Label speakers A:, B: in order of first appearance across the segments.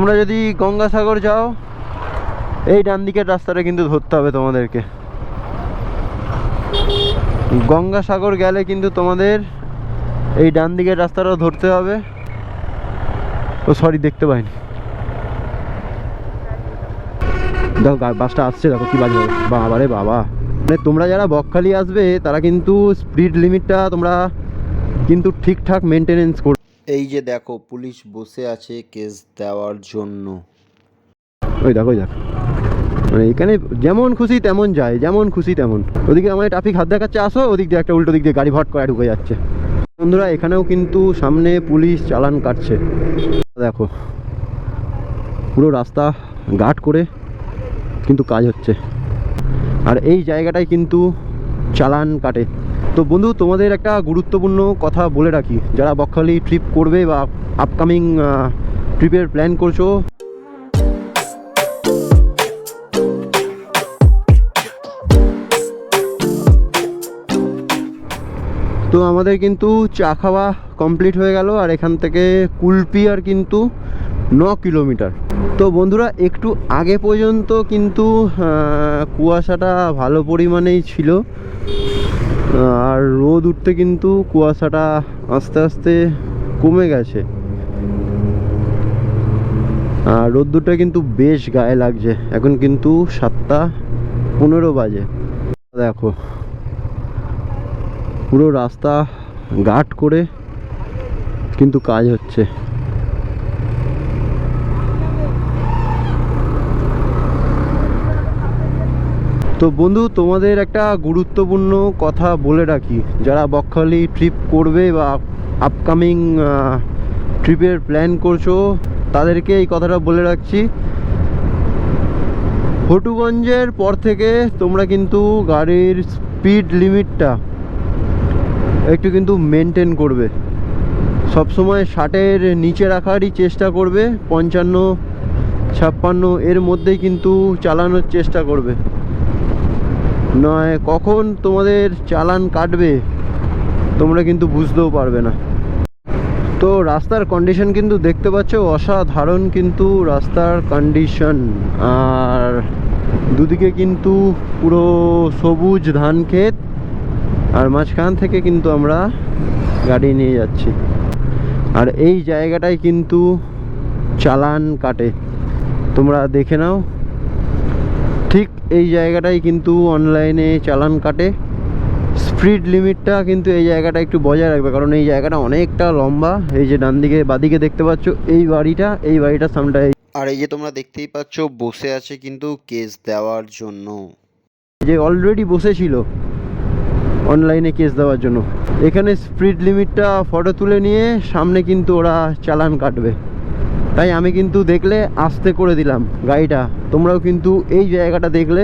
A: তোমরা যদি গঙ্গাসাগর যাও, এই ডান দিকের রাস্তাটা কিন্তু ধরতে হবে তোমাদেরকে। গঙ্গাসাগর গেলে কিন্তু তোমাদের এই ডান দিকের রাস্তাটাও ধরতে হবে। ও সরি দেখতে পাইনি। দেখো বাসটা আসছে, দেখো কি বাজে বাবা রে বাবা। মানে তোমরা যারা বকখালি আসবে, তারা কিন্তু স্পিড লিমিটটা তোমরা কিন্তু ঠিকঠাক মেনটেনেন্স করবে।
B: এই যে দেখো, পুলিশ বসে আছে কেস দেওয়ার জন্য।
A: ওই দেখো ওই দেখো। মানে এখানে যেমন খুশি তেমন যায়, যেমন খুশি তেমন। ওদিকে আমার ট্রাফিক হাত দেখাচ্ছে, আসো, ওদিক দিয়ে একটা উল্টো দিক দিয়ে গাড়ি ভট করে ঢুকে যাচ্ছে। বন্ধুরা, এখানেও কিন্তু সামনে পুলিশ চালান কাটছে। দেখো, পুরো রাস্তা গার্ড করে কিন্তু কাজ হচ্ছে। আর এই জায়গাটায় কিন্তু চালান কাটে। তো বন্ধু, তোমাদের একটা গুরুত্বপূর্ণ কথা বলে রাখি। যারা বকখালি ট্রিপ করবে বা আপকামিং ট্রিপের প্ল্যান করছ, তো আমাদের কিন্তু চা খাওয়া কমপ্লিট হয়ে গেল, আর এখান থেকে কুলপি আর কিন্তু ন কিলোমিটার। তো বন্ধুরা, একটু আগে পর্যন্ত কিন্তু কুয়াশাটা ভালো পরিমাণেই ছিল। আর রোদ উঠতে কিন্তু কুয়াশাটা আস্তে আস্তে কমে গেছে। আর রোদ্দুরটা কিন্তু বেশ গায়ে লাগছে। এখন কিন্তু সাতটা পনেরো বাজে। দেখো, পুরো রাস্তা গার্ড করে কিন্তু কাজ হচ্ছে। তো বন্ধু, তোমাদের একটা গুরুত্বপূর্ণ কথা বলে রাখি। যারা বকখালি ট্রিপ করবে বা আপকামিং ট্রিপের প্ল্যান করছ, তাদেরকে এই কথাটা বলে রাখছি। হটুগঞ্জের পর থেকে তোমরা কিন্তু গাড়ির স্পিড লিমিটটা একটু কিন্তু মেনটেন করবে। সবসময় ষাটের নিচে রাখারই চেষ্টা করবে, পঞ্চান্ন, ছাপ্পান্ন এর মধ্যেই কিন্তু চালানোর চেষ্টা করবে। নয়, কখন তোমাদের চালান কাটবে, তোমরা কিন্তু বুঝতেও পারবে না। তো রাস্তার কন্ডিশন কিন্তু দেখতে পাচ্ছ, অসাধারণ কিন্তু রাস্তার কন্ডিশন আর দুদিকে কিন্তু পুরো সবুজ ধান ক্ষেত, আর মাঝখান থেকে কিন্তু আমরা গাড়ি নিয়ে যাচ্ছি। আর এই জায়গাটায় কিন্তু চালান কাটে। তোমরা দেখে নাও। এই জায়গাটাই কিন্তু অনলাইনে চালান কাটে। স্পিড লিমিটটা কিন্তু এই জায়গাটা একটু বজায় রাখবে কারণ এই জায়গাটা অনেকটা লম্বা। এই যে ডান দিকে বাদিকে দেখতে পাচ্ছ এই বাড়িটা এই বাড়িটার সামনেটা
B: আর এই যে তোমরা দেখতেই পাচ্ছ বসে আছে কিন্তু কেস দেওয়ার জন্য।
A: যে অলরেডি বসেছিল অনলাইনে কেস দেওয়ার জন্য। এখানে স্পিড লিমিটটা ফটো তুলে নিয়ে সামনে কিন্তু ওরা চালান কাটবে। তাই আমি কিন্তু দেখলে আস্তে করে দিলাম গাড়িটা। তোমরাও কিন্তু এই জায়গাটা দেখলে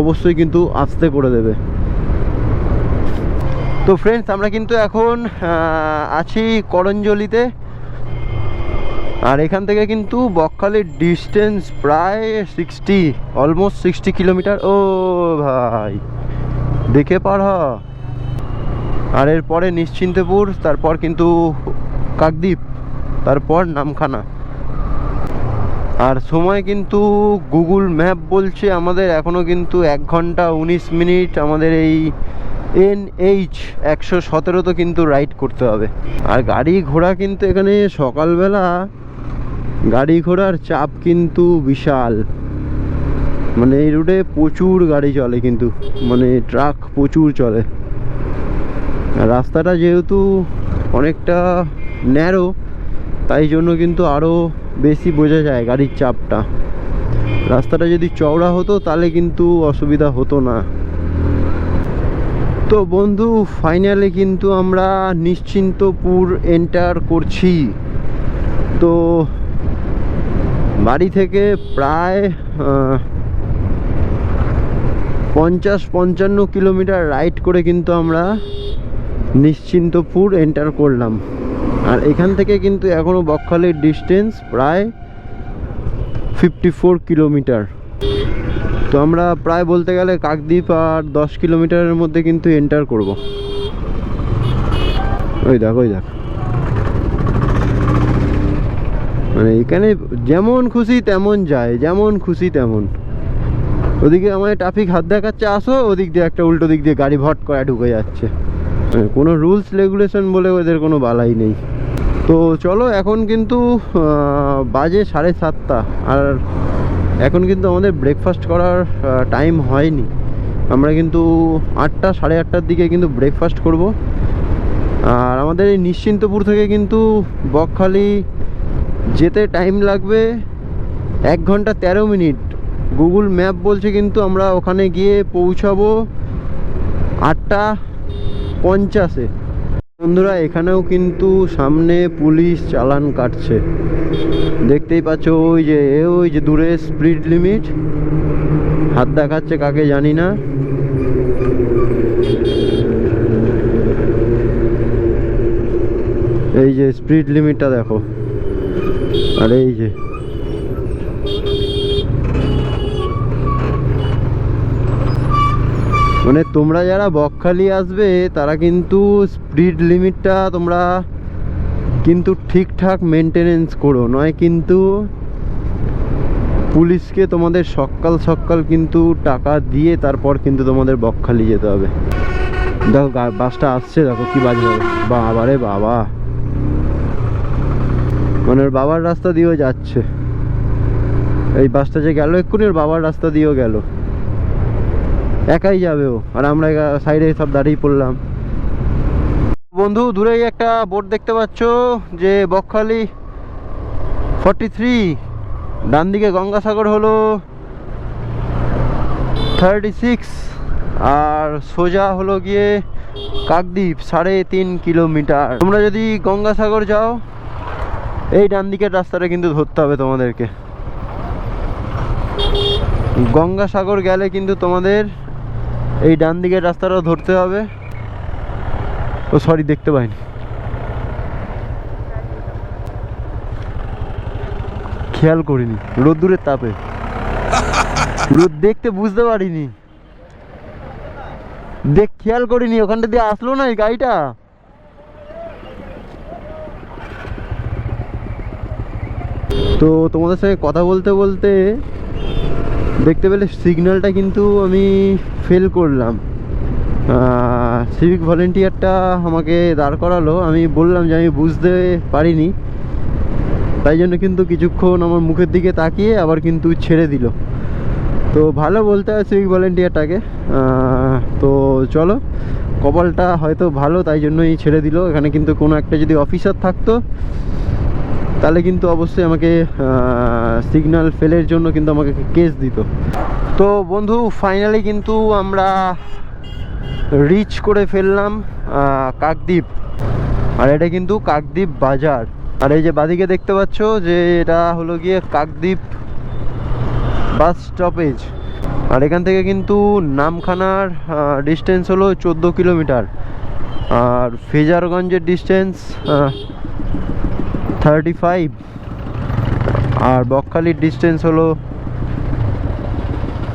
A: অবশ্যই কিন্তু আস্তে করে দেবে। তো ফ্রেন্ডস আমরা কিন্তু এখন আছি করঞ্জলিতে। আর এখান থেকে কিন্তু বকখালির ডিস্টেন্স প্রায় সিক্সটি অলমোস্ট সিক্সটি কিলোমিটার ও ভাই, দেখে পার হ। আর এরপরে নিশ্চিন্তপুর, তারপর কিন্তু কাকদ্বীপ, তারপর নামখানা। আর সময় কিন্তু গুগল ম্যাপ বলছে, আমাদের এখনও কিন্তু এক ঘণ্টা উনিশ মিনিট আমাদের এই এন এইচ একশো সতেরো তো কিন্তু রাইড করতে হবে। আর গাড়ি ঘোড়া কিন্তু এখানে সকালবেলা, গাড়ি ঘোড়ার চাপ কিন্তু বিশাল। মানে এই রুটে প্রচুর গাড়ি চলে কিন্তু মানে ট্রাক প্রচুর চলে। রাস্তাটা যেহেতু অনেকটা ন্যারো, তাই জন্য কিন্তু আরও বেশি বোঝা যায় গাড়ির চাপটা। রাস্তাটা যদি চওড়া হতো, তাহলে কিন্তু অসুবিধা হতো না। তো বন্ধু ফাইনালে কিন্তু আমরা নিশ্চিন্তপুর এন্টার করছি। তো বাড়ি থেকে প্রায় পঞ্চাশ পঞ্চান্ন কিলোমিটার রাইড করে কিন্তু আমরা নিশ্চিন্তপুর এন্টার করলাম। আর এখান থেকে কিন্তু এখনও বকখালির ডিস্টেন্স প্রায় ফিফটি ফোর কিলোমিটার তো আমরা প্রায় বলতে গেলে কাকদ্বীপ আর দশ কিলোমিটারের মধ্যে কিন্তু এন্টার করব। ওই দেখ ওই দেখ। মানে এখানে যেমন খুশি তেমন যায়, যেমন খুশি তেমন। ওদিকে আমাদের ট্রাফিক হাত দেখাচ্ছে, আসো, ওদিক দিয়ে একটা উল্টো দিক দিয়ে গাড়ি ভট করে ঢুকে যাচ্ছে। কোনো রুলস রেগুলেশন বলে ওদের কোনো বালাই নেই। তো চলো এখন কিন্তু বাজে সাড়ে সাতটা। আর এখন কিন্তু আমাদের ব্রেকফাস্ট করার টাইম হয়নি। আমরা কিন্তু আটটা, সাড়ে আটটার দিকে কিন্তু ব্রেকফাস্ট করব। আর আমাদের এই নিশ্চিন্তপুর থেকে কিন্তু বকখালি যেতে টাইম লাগবে এক ঘণ্টা তেরো মিনিট। গুগল ম্যাপ বলছে কিন্তু আমরা ওখানে গিয়ে পৌঁছাবো আটটা পঞ্চাশে। বন্ধুরা, এখানেও কিন্তু সামনে পুলিশ চালান কাটছে। দেখতেই পাচ্ছ ওই যে ওই যে দূরে স্পিড লিমিট। হাত দেখাচ্ছে কাকে জানি না। এই যে স্পিড লিমিটটা দেখো। আর এই যে মানে তোমরা যারা বকখালি আসবে, তারা কিন্তু স্পিড লিমিটটা তোমরা কিন্তু ঠিকঠাক মেনটেনেন্স করো। নয় কিন্তু পুলিশকে তোমাদের সকাল সকাল কিন্তু টাকা দিয়ে তারপর কিন্তু তোমাদের বকখালি যেতে হবে। দেখো বাসটা আসছে, দেখো কি বাজে বাবা রে বাবা। মানে ওর বাবার রাস্তা দিয়েও যাচ্ছে। এই বাসটা যে গেল, এক্ষুনি ওর বাবার রাস্তা দিয়েও গেল। একাই যাবে ও। আর আমরা সাইডে সব দাঁড়িয়ে পড়লাম। বন্ধু দূরেই একটা বোর্ড দেখতে পাচ্ছ, যে বকখালি ফর্টি থ্রি ডান দিকে গঙ্গাসাগর হলো থার্টি সিক্স আর সোজা হলো গিয়ে কাকদ্বীপ, সাড়ে তিন কিলোমিটার। তোমরা যদি গঙ্গাসাগর যাও, এই ডান দিকের রাস্তাটা কিন্তু ধরতে হবে তোমাদেরকে। গঙ্গাসাগর গেলে কিন্তু তোমাদের এই ডান দিকের রাস্তাটা ধরতে হবে। ও সরি দেখতে পাইনি। খেয়াল করিনি। রোদ্দুরের তাপে। রোদ দেখতে বুঝতে পারিনি। দেখ, খেয়াল করিনি, ওখানটা দিয়ে আসলো না এই গাড়িটা? তো তোমাদের সঙ্গে কথা বলতে বলতে দেখতে পেলে সিগন্যালটা কিন্তু আমি ফেল করলাম। সিভিক ভলেন্টিয়ারটা আমাকে দাঁড় করালো। আমি বললাম যে আমি বুঝতে পারিনি। তাই জন্য কিন্তু কিছুক্ষণ আমার মুখের দিকে তাকিয়ে আবার কিন্তু ছেড়ে দিল। তো ভালো বলতে হয় সিভিক ভলেন্টিয়ারটাকে তো চলো, কপালটা হয়তো ভালো, তাই জন্যই ছেড়ে দিল। এখানে কিন্তু কোনো একটা যদি অফিসার থাকতো তাহলে কিন্তু অবশ্যই আমাকে সিগন্যাল ফেলের জন্য কিন্তু আমাকে কেস দিত। তো বন্ধু ফাইনালি কিন্তু আমরা রিচ করে ফেললাম কাকদ্বীপ। আর এটা কিন্তু কাকদ্বীপ বাজার। আর এই যে বাদিকে দেখতে পাচ্ছ যে এটা হলো গিয়ে কাকদ্বীপ বাস স্টপেজ আর এখান থেকে কিন্তু নামখানার ডিস্টেন্স হলো চোদ্দ কিলোমিটার আর ফেজারগঞ্জের ডিস্টেন্স থার্টি ফাইভ আর বকখালির ডিস্টেন্স হলো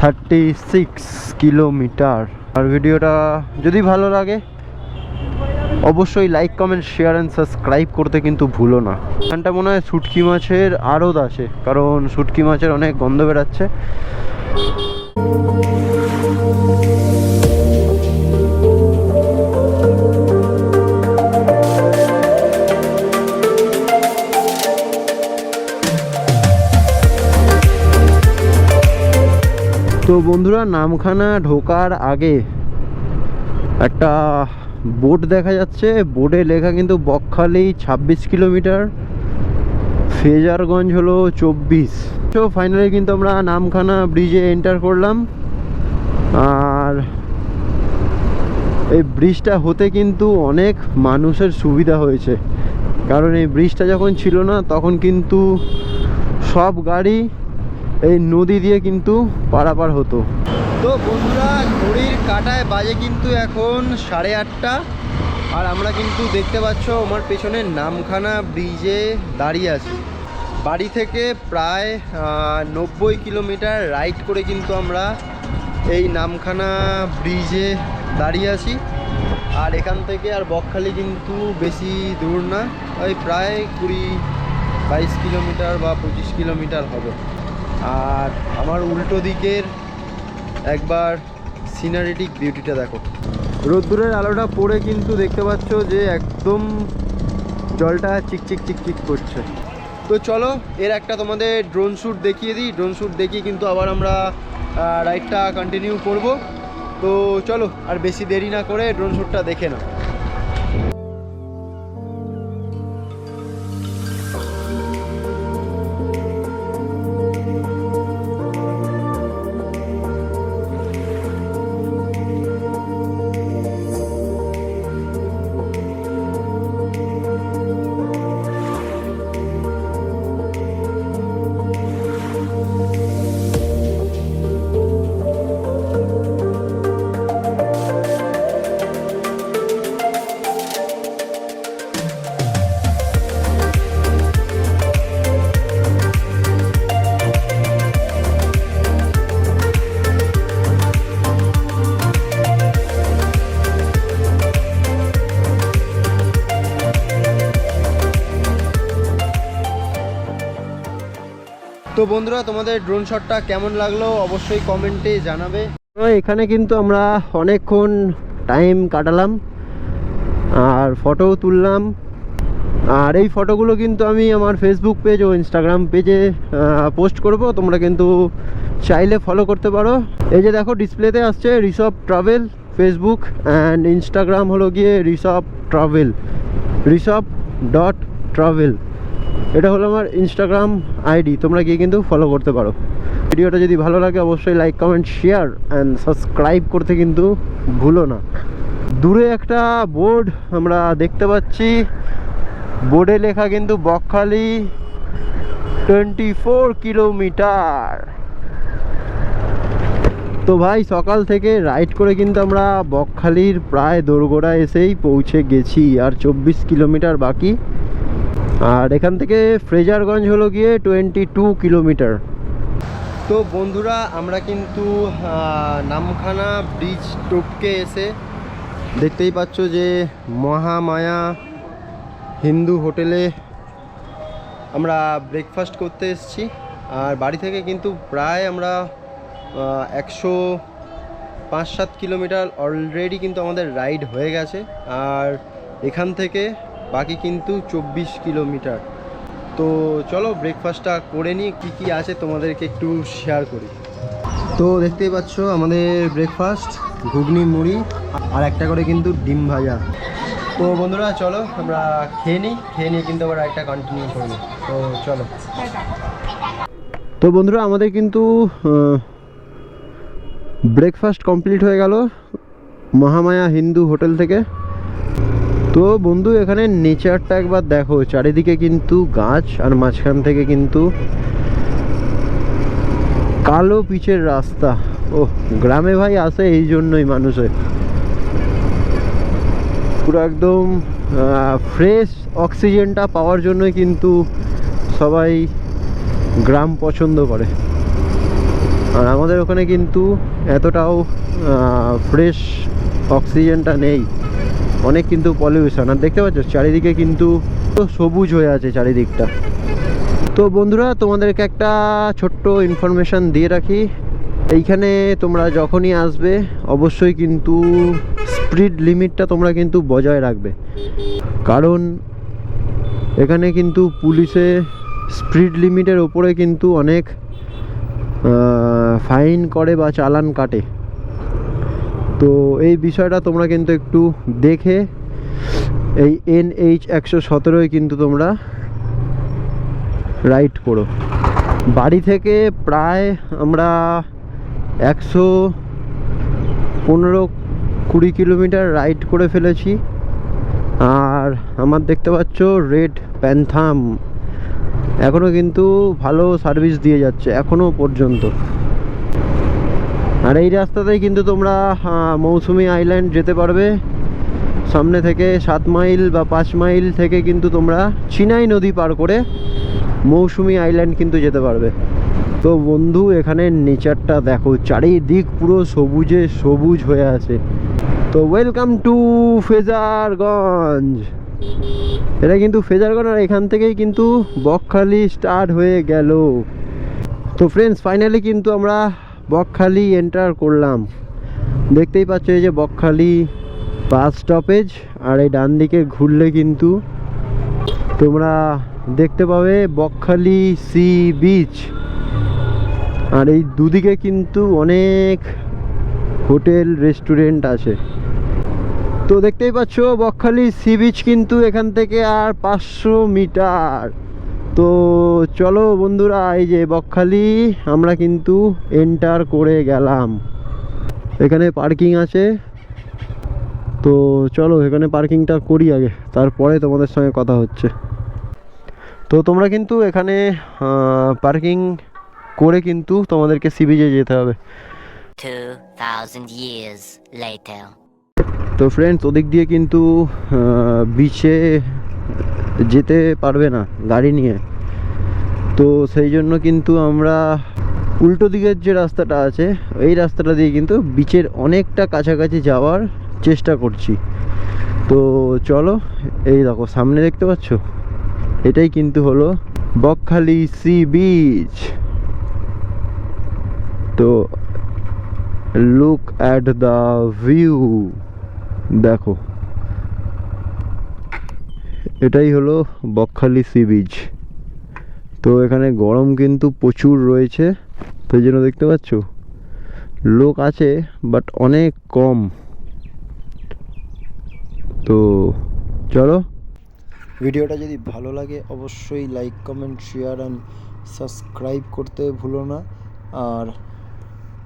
A: থার্টি সিক্স কিলোমিটার আর ভিডিওটা যদি ভালো লাগে, অবশ্যই like comment share and subscribe করতে কিন্তু ভুলো না। এখানটা মনে হয় শুটকি মাছের আড়ত আছে, কারণ শুটকি মাছের অনেক গন্ধ বেরাচ্ছে। তো বন্ধুরা, নামখানা ঢোকার আগে একটা বোর্ড দেখা যাচ্ছে। বোর্ডে লেখা কিন্তু বকখালি ছাব্বিশ কিলোমিটার, ফেজারগঞ্জ হলো চব্বিশ। তো ফাইনালি কিন্তু আমরা নামখানা ব্রিজে এন্টার করলাম। আর এই ব্রিজটা হতে কিন্তু অনেক মানুষের সুবিধা হয়েছে। কারণ এই ব্রিজটা যখন ছিল না, তখন কিন্তু সব গাড়ি এই নদী দিয়ে কিন্তু পারাপার হতো। তো বন্ধুরা, ঘড়ির কাটায় বাজে কিন্তু এখন সাড়ে আটটা। আর আমরা কিন্তু দেখতে পাচ্ছ আমার পেছনে নামখানা ব্রিজে দাঁড়িয়ে আছি। বাড়ি থেকে প্রায় নব্বই কিলোমিটার রাইড করে কিন্তু আমরা এই নামখানা ব্রিজে দাঁড়িয়ে আছি। আর এখান থেকে আর বকখালি কিন্তু বেশি দূর না, ওই প্রায় কুড়ি বাইশ কিলোমিটার বা পঁচিশ কিলোমিটার হবে। আর আমার উল্টো দিকের একবার সিনারিটিক বিউটিটা দেখো। রোদ্দুরের আলোটা পড়ে কিন্তু দেখতে পাচ্ছ যে একদম জলটা চিকচিক চিকচিক করছে। তো চলো, এর একটা তোমাদের ড্রোন শ্যুট দেখিয়ে দিই। ড্রোন শ্যুট দেখিয়ে কিন্তু আবার আমরা রাইডটা কন্টিনিউ করব। তো চলো, আর বেশি দেরি না করে ড্রোন শ্যুটটা দেখে নাও। বন্ধুরা, তোমাদের ড্রোন শটটা কেমন লাগল অবশ্যই কমেন্টে জানাবে। এখানে কিন্তু আমরা অনেকক্ষণ টাইম কাটালাম, আর ফটোও তুললাম। আর এই ফটোগুলো কিন্তু আমি আমার ফেসবুক পেজ ও ইনস্টাগ্রাম পেজে পোস্ট করব। তোমরা কিন্তু চাইলে ফলো করতে পারো। এই যে দেখো ডিসপ্লেতে আসছে Rishav travel Facebook and Instagram হলো গিয়ে Rishav travel Rishav dot travel এটা হলো আমার ইনস্টাগ্রাম আইডি তোমরা গিয়ে কিন্তু ফলো করতে পারো। ভিডিওটা যদি ভালো লাগে, অবশ্যই like comment share and subscribe করতে কিন্তু ভুলো না। দূরে একটা বোর্ড আমরা দেখতে পাচ্ছি। বোর্ডে লেখা কিন্তু বকখালি টোয়েন্টি ফোর কিলোমিটার তো ভাই, সকাল থেকে রাইড করে কিন্তু আমরা বকখালির প্রায় দোরগোড়া এসেই পৌঁছে গেছি। আর চব্বিশ কিলোমিটার বাকি। আর এখান থেকে ফ্রেজারগঞ্জ হলো গিয়ে টোয়েন্টি টু কিলোমিটার তো বন্ধুরা, আমরা কিন্তু নামখানা ব্রিজ টপকে এসে দেখতেই পাচ্ছ যে মহামায়া হিন্দু হোটেলে আমরা ব্রেকফাস্ট করতে এসেছি। আর বাড়ি থেকে কিন্তু প্রায় আমরা একশো পাঁচ সাত কিলোমিটার অলরেডি কিন্তু আমাদের রাইড হয়ে গেছে। আর এখান থেকে বাকি কিন্তু চব্বিশ কিলোমিটার। তো চলো ব্রেকফাস্টটা করে নিই, কী কী আছে তোমাদেরকে একটু শেয়ার করি। তো দেখতেই পাচ্ছ আমাদের ব্রেকফাস্ট ঘুগনি, মুড়ি আর একটা করে কিন্তু ডিম ভাজা। তো বন্ধুরা চলো আমরা খেয়ে নিই, খেয়ে নিয়ে কিন্তু আবার একটা কন্টিনিউ করব তো চলো। তো বন্ধুরা আমাদের কিন্তু ব্রেকফাস্ট কমপ্লিট হয়ে গেল। মহামায়া হিন্দু হোটেল থেকে। তো বন্ধু, এখানে নেচারটা একবার দেখো। চারিদিকে কিন্তু গাছ আর মাঝখান থেকে কিন্তু কালো পিচের রাস্তা। ও গ্রামে ভাই আসে এই জন্যই মানুষের। পুরো একদম ফ্রেশ অক্সিজেনটা পাওয়ার জন্যই কিন্তু সবাই গ্রাম পছন্দ করে। আর আমাদের ওখানে কিন্তু এতটাও ফ্রেশ অক্সিজেনটা নেই। অনেক কিন্তু পলিউশন আর দেখতে পাচ্ছ, চারিদিকে কিন্তু সবুজ হয়ে আছে চারিদিকটা। তো বন্ধুরা, তোমাদেরকে একটা ছোট্ট ইনফরমেশান দিয়ে রাখি। এইখানে তোমরা যখনই আসবে, অবশ্যই কিন্তু স্পিড লিমিটটা তোমরা কিন্তু বজায় রাখবে। কারণ এখানে কিন্তু পুলিশে স্পিড লিমিটের ওপরে কিন্তু অনেক ফাইন করে বা চালান কাটে। তো এই বিষয়টা তোমরা কিন্তু একটু দেখে এই এন এইচ একশো সতেরোয় কিন্তু তোমরা রাইড করো। বাড়ি থেকে প্রায় আমরা একশো পনেরো কুড়ি কিলোমিটার রাইড করে ফেলেছি। আর আমার দেখতে পাচ্ছ রেড প্যান্থাম। এখনও কিন্তু ভালো সার্ভিস দিয়ে যাচ্ছে এখনও পর্যন্ত। আর এই রাস্তাতেই কিন্তু তোমরা মৌসুমি আইল্যান্ড যেতে পারবে। সামনে থেকে সাত মাইল বা পাঁচ মাইল থেকে কিন্তু তোমরা চিনাই নদী পার করে মৌসুমি আইল্যান্ড কিন্তু যেতে পারবে। তো বন্ধু, এখানে নেচারটা দেখো, চারিদিক পুরো সবুজে সবুজ হয়ে আছে। তো ওয়েলকাম টু ফেজারগঞ্জ। এটা কিন্তু ফেজারগঞ্জ আর এখান থেকেই কিন্তু বকখালি স্টার্ট হয়ে গেল। তো ফ্রেন্ডস ফাইনালি কিন্তু আমরা বকখালি এন্টার করলাম। দেখতেই পাচ্ছ এই যে বকখালি বাস স্টপেজ আর এই ডান দিকে ঘুরলে কিন্তু তোমরা দেখতে পাবে বকখালি সি বিচ আর এই দুদিকে কিন্তু অনেক হোটেল রেস্টুরেন্ট আছে। তো দেখতেই পাচ্ছ বকখালি সি বিচ কিন্তু এখান থেকে আর পাঁচশো মিটার। তো চলো বন্ধুরা এই যে বকখালি আমরা কিন্তু এন্টার করে গেলাম। এখানে পার্কিং আছে। তো চলো এখানে পার্কিংটা করি আগে তারপরে তোমাদের সঙ্গে কথা হচ্ছে। তো তোমরা কিন্তু এখানে পার্কিং করে কিন্তু তোমাদেরকে সি বিচে যেতে হবে।
C: 2,000 years
A: তো ফ্রেন্ডস ওদিক দিয়ে কিন্তু বিচে যেতে পারবে না গাড়ি নিয়ে। তো সেই জন্য কিন্তু আমরা উল্টো দিকের যে রাস্তাটা আছে, এই রাস্তাটা দিয়ে কিন্তু বিচের অনেকটা কাছাকাছি যাওয়ার চেষ্টা করছি। তো চলো, এই দেখো, সামনে দেখতে পাচ্ছ? এটাই কিন্তু হলো বকখালি সি বিচ তো লুক অ্যাট দ্য ভিউ দেখো। এটাই হলো বকখালি সি বিচ। তো এখানে গরম কিন্তু প্রচুর রয়েছে, তো জন্য দেখতে পাচ্ছ? লোক আছে বাট অনেক কম। তো চলো।
D: ভিডিওটা যদি ভালো লাগে, অবশ্যই like comment share and subscribe করতে ভুলো না। আর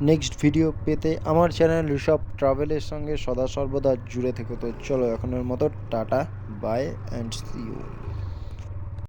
D: নেক্সট ভিডিও পেতে আমার চ্যানেল ঋষভ ট্রাভেলের সঙ্গে সদা সর্বদা জুড়ে থেকো। তো চলো এখনের মতো, tata. Bye and see you